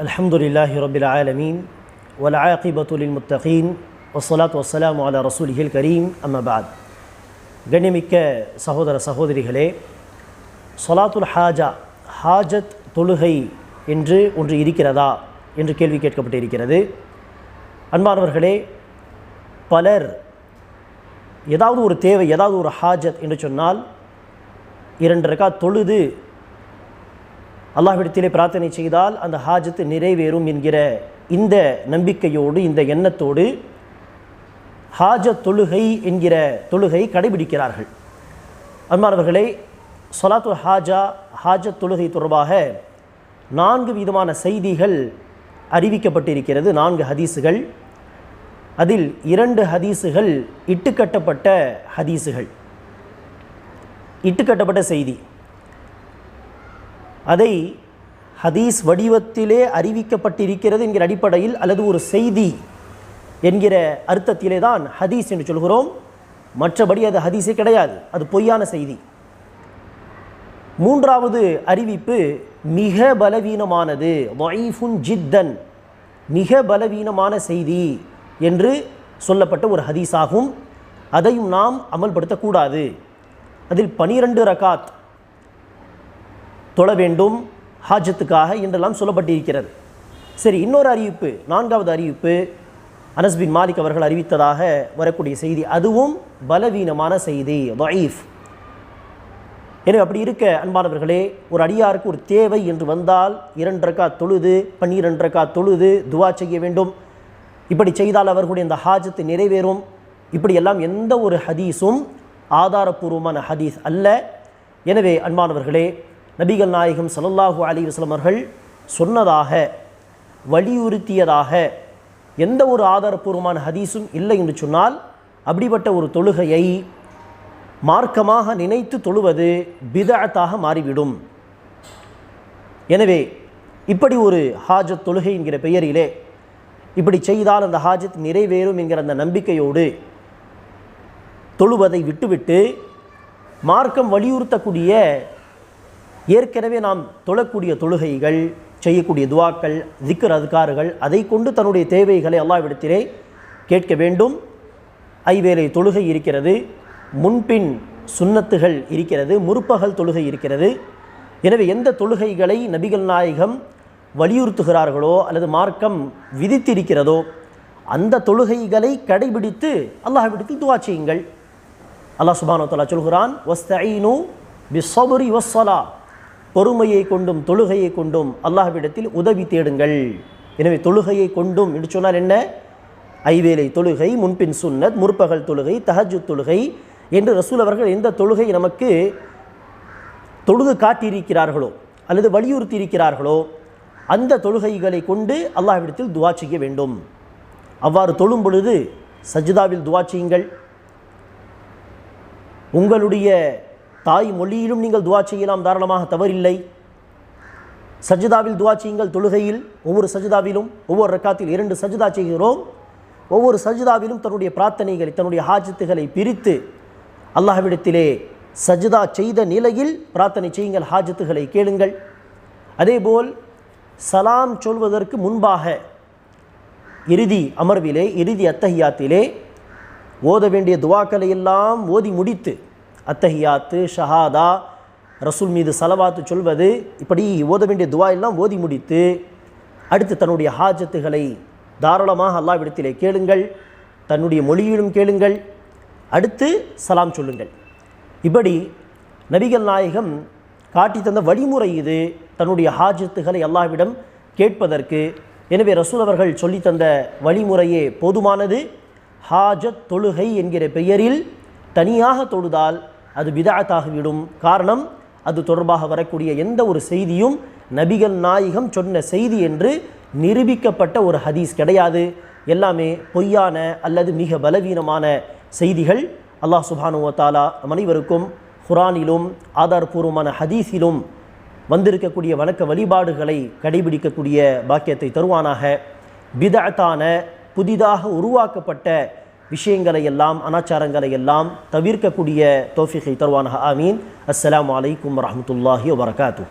الحمد لله رب العالمين والعاقبة للمتقين والصلاة والسلام على رسوله الكريم أما بعد கண்ணியமிக்க சகோதர சகோதரிகளே சொலாத்துல் ஹாஜா ஹாஜத் தொழுகை என்று ஒன்று இருக்கிறதா என்று கேள்வி கேட்கப்பட்டிருக்கிறது அன்பானவர்களே பலர் ஏதாவது ஒரு தேவை ஏதாவது ஒரு ஹாஜத் என்று சொன்னால் இரண்டு ரக்கா தொழுது அல்லாஹ்விடத்திலே பிரார்த்தனை செய்தால் அந்த ஹாஜத்து நிறைவேறும் என்கிற இந்த நம்பிக்கையோடு இந்த எண்ணத்தோடு ஹாஜத் தொழுகை என்கிற தொழுகை கடைபிடிக்கிறார்கள். அன்பானவர்களே சொலாத்து ஹாஜா ஹாஜத் தொழுகை தொடர்பாக நான்கு விதமான செய்திகள் அறிவிக்கப்பட்டிருக்கிறது நான்கு ஹதீஸுகள். அதில் இரண்டு ஹதீஸுகள் இட்டுக்கட்டப்பட்ட ஹதீஸுகள். இட்டுக்கட்டப்பட்ட செய்தி. அதை ஹதீஸ் வடிவத்திலே அறிவிக்கப்பட்டிருக்கிறது என்கிற அடிப்படையில் அல்லது ஒரு செய்தி என்கிற அர்த்தத்திலே தான் ஹதீஸ் என்று சொல்கிறோம். மற்றபடி அது ஹதீஸே கிடையாது. அது பொய்யான செய்தி. மூன்றாவது அறிவிப்பு மிக பலவீனமானது. வைஃபுன் ஜித்தன். மிக பலவீனமான செய்தி என்று சொல்லப்பட்ட ஒரு ஹதீஸாகும். அதையும் நாம் அமல்படுத்தக்கூடாது. அதில் பனிரெண்டு ரகாத் தொழ வேண்டும் ஹாஜத்துக்காக என்றெல்லாம் சொல்லப்பட்டிருக்கிறது. சரி இன்னொரு அறிவிப்பு நான்காவது அறிவிப்பு அனஸ்பின் மாலிக் அவர்கள் அறிவித்ததாக வரக்கூடிய செய்தி அதுவும் பலவீனமான செய்தி வைஃப் எனவே அப்படி இருக்க அன்பானவர்களே ஒரு அடியாருக்கு ஒரு தேவை என்று வந்தால் இரண்டரைக்கா தொழுது பன்னிரண்டரைக்கா தொழுது துவா செய்ய வேண்டும். இப்படி செய்தால் அவர்களுடைய இந்த ஹாஜத்து நிறைவேறும். இப்படியெல்லாம் எந்த ஒரு ஹதீஸும் ஆதாரபூர்வமான ஹதீஸ் அல்ல. எனவே அன்பானவர்களே நபிகள் நாயகம் சல்லல்லாஹு அலி வஸ்லம் சொன்னதாக வலியுறுத்தியதாக எந்த ஒரு ஆதாரப்பூர்வமான ஹதீஸும் இல்லை என்று சொன்னால் அப்படிப்பட்ட ஒரு தொழுகையை மார்க்கமாக நினைத்து தொழுவது பிதஅத்தாக மாறிவிடும். எனவே இப்படி ஒரு ஹாஜத் தொழுகை என்கிற பெயரிலே இப்படி செய்தால் அந்த ஹாஜத் நிறைவேறும் என்கிற அந்த நம்பிக்கையோடு தொழுவதை விட்டுவிட்டு மார்க்கம் வலியுறுத்தக்கூடிய ஏற்கனவே நாம் தொழக்கூடிய தொழுகைகள் செய்யக்கூடிய துவாக்கள் திக்கர் அதுக்காறுகள் அதை கொண்டு தன்னுடைய தேவைகளை அல்லாவிடத்திலே கேட்க வேண்டும். ஐவேளை தொழுகை இருக்கிறது முன்பின் சுன்னத்துகள் இருக்கிறது முற்பகல் தொழுகை இருக்கிறது. எனவே எந்த தொழுகைகளை நபிகள் நாயகம் வலியுறுத்துகிறார்களோ அல்லது மார்க்கம் விதித்திருக்கிறதோ அந்த தொழுகைகளை கடைபிடித்து அல்லாஹ்விடத்தில் துவா செய்யுங்கள். அல்லாஹ் சுபானோ தலா சொல்கிறான் வஸ்தீனு பிஸ்ஸபுரி வஸ்ஸலா பொறுமையை கொண்டும் தொழுகையை கொண்டும் அல்லாஹ்விடத்தில் உதவி தேடுங்கள். எனவே தொழுகையை கொண்டும் என்று சொன்னால் என்ன? ஐவேலை தொழுகை முன்பின் சுன்னத் முற்பகல் தொழுகை தஹஜு தொழுகை என்று ரசூல் அவர்கள் எந்த தொழுகை நமக்கு தொழுது காட்டியிருக்கிறார்களோ அல்லது வலியுறுத்தி இருக்கிறார்களோ அந்த தொழுகைகளை கொண்டு அல்லாஹ்விடத்தில் துவா செய்ய வேண்டும். அவ்வாறு தொழும் பொழுது சஜிதாவில் துவா செய்யுங்கள். உங்களுடைய தாய் மொழியிலும் நீங்கள் துவா செய்யலாம் தாராளமாக தவறில்லை. சஜிதாவில் துவா செய்யுங்கள் தொழுகையில். ஒவ்வொரு சஜிதாவிலும் ஒவ்வொரு ரக்காத்தில் இரண்டு சஜிதா செய்கிறோம். ஒவ்வொரு சஜிதாவிலும் தன்னுடைய பிரார்த்தனைகளை தன்னுடைய ஹாஜத்துகளை பிரித்து அல்லாஹ்விடத்திலே சஜிதா செய்த நிலையில் பிரார்த்தனை செய்யுங்கள் ஹாஜத்துகளை கேளுங்கள். அதேபோல் சலாம் சொல்வதற்கு முன்பாக இறுதி அமர்விலே இறுதி அத்தஹியாத்திலே ஓத வேண்டிய துவாக்களை எல்லாம் ஓதி முடித்து அத்தஹியாத்து ஷஹாதா ரசூல் மீது சலவாத்து சொல்வது இப்படி ஓத வேண்டிய துவா எல்லாம் ஓதி முடித்து அடுத்து தன்னுடைய ஹாஜத்துகளை தாராளமாக அல்லாவிடத்திலே கேளுங்கள் தன்னுடைய மொழியிலும் கேளுங்கள் அடுத்து சலாம் சொல்லுங்கள். இப்படி நபிகள் நாயகம் காட்டி தந்த வழிமுறை இது தன்னுடைய ஹாஜத்துகளை அல்லாவிடம் கேட்பதற்கு. எனவே ரசூல் அவர்கள் சொல்லி தந்த வழிமுறையே போதுமானது. ஹாஜத் தொழுகை என்கிற பெயரில் தனியாக தொழுதால் அது விதாத்தாகிவிடும் காரணம் அது தொடர்பாக வரக்கூடிய எந்த ஒரு செய்தியும் நபிகள் நாயகம் சொன்ன செய்தி என்று நிரூபிக்கப்பட்ட ஒரு ஹதீஸ் கிடையாது. எல்லாமே பொய்யான அல்லது மிக பலவீனமான செய்திகள். அல்லாஹ் சுபானுவத்தாலா அனைவருக்கும் குரானிலும் ஆதாரபூர்வமான ஹதீஸிலும் வந்திருக்கக்கூடிய வணக்க வழிபாடுகளை கடைபிடிக்கக்கூடிய பாக்கியத்தை தருவானாக. விதத்தான புதிதாக உருவாக்கப்பட்ட விஷயங்களை எல்லாம் அனாச்சாரங்களை எல்லாம் தவிர்க்கக்கூடிய தோஃபிகை தருவானாக. ஆமீன். அஸ்லாம் வலைக்கம் வரமத்துல்லாஹி வரகாத்து